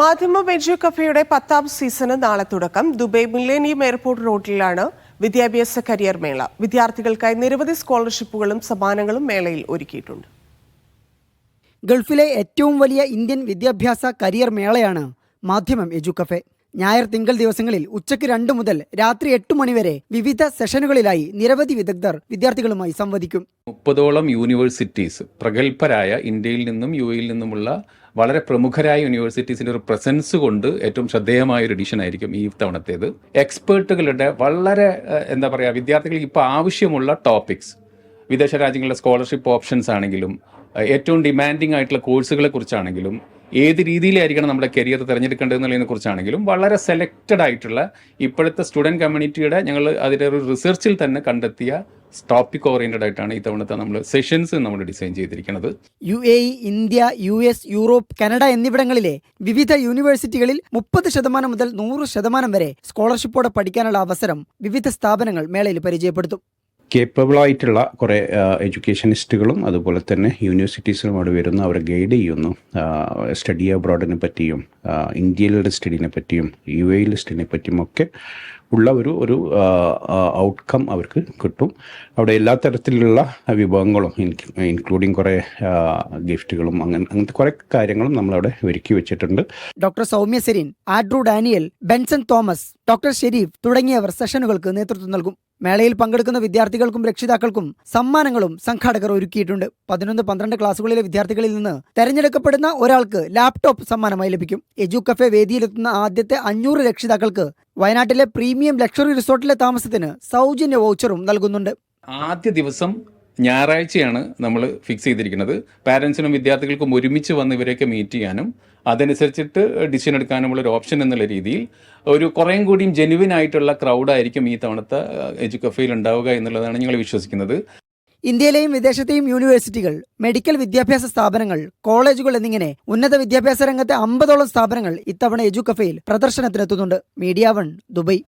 മാധ്യമ വെജു കഫയുടെ പത്താം സീസണ് നാളെ തുടക്കം. ദുബൈ മില്ലേനിയം എയർപോർട്ട് റോഡിലാണ് വിദ്യാഭ്യാസ കരിയർ മേള. വിദ്യാർത്ഥികൾക്കായി നിരവധി സ്കോളർഷിപ്പുകളും സമ്മാനങ്ങളും മേളയിൽ ഒരുക്കിയിട്ടുണ്ട്. ഗൾഫിലെ ഏറ്റവും വലിയ ഇന്ത്യൻ വിദ്യാഭ്യാസ കരിയർ മേളയാണ് മാധ്യമം എജു കഫേ. ഞായർ തിങ്കൾ ദിവസങ്ങളിൽ ഉച്ചയ്ക്ക് രണ്ടു മുതൽ രാത്രി എട്ട് മണിവരെ വിവിധ സെഷനുകളിലായി നിരവധി വിദഗ്ധർ വിദ്യാർത്ഥികളുമായി സംവദിക്കും. മുപ്പതോളം യൂണിവേഴ്സിറ്റീസ് പ്രഗത്ഭരായ ഇന്ത്യയിൽ നിന്നും യു എയിൽ നിന്നുമുള്ള വളരെ പ്രമുഖരായ യൂണിവേഴ്സിറ്റീസിന്റെ ഒരു പ്രസൻസ് കൊണ്ട് ഏറ്റവും ശ്രദ്ധേയമായ ഒരു എഡിഷൻ ആയിരിക്കും ഈ തവണത്തേത്. എക്സ്പേർട്ടുകളുടെ വളരെ എന്താ പറയുക വിദ്യാർത്ഥികൾക്ക് ഇപ്പോൾ ആവശ്യമുള്ള ടോപ്പിക്സ്. വിദേശ രാജ്യങ്ങളിലെ സ്കോളർഷിപ്പ് ഓപ്ഷൻസ് ആണെങ്കിലും ഏറ്റവും ഡിമാൻഡിംഗ് ആയിട്ടുള്ള കോഴ്സുകളെ കുറിച്ചാണെങ്കിലും ഏത് രീതിയിലായിരിക്കണം നമ്മുടെ കരിയർ തിരഞ്ഞെടുക്കേണ്ടത് എന്നുള്ളതിനെ കുറിച്ചാണെങ്കിലും വളരെ സെലക്റ്റഡ് ആയിട്ടുള്ള ഇപ്പോഴത്തെ സ്റ്റുഡന്റ് കമ്മ്യൂണിറ്റിയുടെ ഞങ്ങൾ അതിന്റെ ഒരു റിസർച്ചിൽ തന്നെ കണ്ടെത്തിയ ടോപ്പിക് ഓറിയന്റഡ് ആയിട്ടാണ് ഇത്തവണത്തെ നമ്മൾ സെഷൻസ് നമ്മൾ ഡിസൈൻ ചെയ്തിരിക്കുന്നത്. U A E India U S Europe Canada എന്നിവിടങ്ങളിലെ വിവിധ യൂണിവേഴ്സിറ്റികളിൽ മുപ്പത് ശതമാനം മുതൽ നൂറ് ശതമാനം വരെ സ്കോളർഷിപ്പോടെ പഠിക്കാനുള്ള അവസരം വിവിധ സ്ഥാപനങ്ങൾ മേളയിൽ പരിചയപ്പെടുത്തും. കേപ്പബിൾ ആയിട്ടുള്ള കുറേ എഡ്യൂക്കേഷനിസ്റ്റുകളും അതുപോലെ തന്നെ യൂണിവേഴ്സിറ്റീസിലും അവിടെ വരുന്നു അവരെ ഗൈഡ് ചെയ്യുന്നു. സ്റ്റഡി അബ്രോഡിനെ പറ്റിയും ഇന്ത്യയിലെ സ്റ്റഡീനെ പറ്റിയും യു എയിലെ സ്റ്റഡീനെ പറ്റിയും ഒക്കെ ഉള്ള ഒരു ഒരു ഔട്ട്കം അവർക്ക് കിട്ടും. അവിടെ എല്ലാ തരത്തിലുള്ള വിഭവങ്ങളും ഇൻക്ലൂഡിങ് കുറേ ഗിഫ്റ്റുകളും അങ്ങനെ അങ്ങനത്തെ കുറേ കാര്യങ്ങളും നമ്മൾ അവിടെ ഒരുക്കി വെച്ചിട്ടുണ്ട്. Doctor Soumya Sereen Andrew Daniel Benson Thomas doctor Sherif തുടങ്ങിയവർ സെഷനുകൾക്ക് നേതൃത്വം നൽകും. മേളയിൽ പങ്കെടുക്കുന്ന വിദ്യാർത്ഥികൾക്കും രക്ഷിതാക്കൾക്കും സമ്മാനങ്ങളും സംഘാടകർ ഒരുക്കിയിട്ടുണ്ട്. പതിനൊന്ന് പന്ത്രണ്ട് ക്ലാസ്സുകളിലെ വിദ്യാർത്ഥികളിൽ നിന്ന് തെരഞ്ഞെടുക്കപ്പെടുന്ന ഒരാൾക്ക് ലാപ്ടോപ്പ് സമ്മാനമായി ലഭിക്കും. എജു കഫെ വേദിയിലെത്തുന്ന ആദ്യത്തെ അഞ്ഞൂറ് രക്ഷിതാക്കൾക്ക് വയനാട്ടിലെ പ്രീമിയം ലക്ഷറി റിസോർട്ടിലെ താമസത്തിന് സൗജന്യ വൗച്ചറും നൽകുന്നുണ്ട്. ആദ്യ ദിവസം ഞായറാഴ്ചയാണ് നമ്മൾ ഫിക്സ് ചെയ്തിരിക്കുന്നത്. പാരൻസിനും വിദ്യാർത്ഥികൾക്കും ഒരുമിച്ച് വന്ന് ഇവരെയൊക്കെ മീറ്റ് ചെയ്യാനും അതനുസരിച്ചിട്ട് ഡിസിഷൻ എടുക്കാനുമുള്ള ഒരു ഓപ്ഷൻ എന്നുള്ള രീതിയിൽ ഒരു കുറേയും കൂടിയും ജെനുവിൻ ആയിട്ടുള്ള ക്രൗഡായിരിക്കും ഈ തവണത്തെ എജുക്കഫയിൽ ഉണ്ടാവുക എന്നുള്ളതാണ് ഞങ്ങൾ വിശ്വസിക്കുന്നത്. ഇന്ത്യയിലെയും വിദേശത്തെയും യൂണിവേഴ്സിറ്റികൾ മെഡിക്കൽ വിദ്യാഭ്യാസ സ്ഥാപനങ്ങൾ കോളേജുകൾ എന്നിങ്ങനെ ഉന്നത വിദ്യാഭ്യാസ രംഗത്തെ അമ്പതോളം സ്ഥാപനങ്ങൾ ഇത്തവണ എജുക്കഫയിൽ കഫേയിൽ പ്രദർശനത്തിനെത്തുന്നുണ്ട്. Media one Dubai.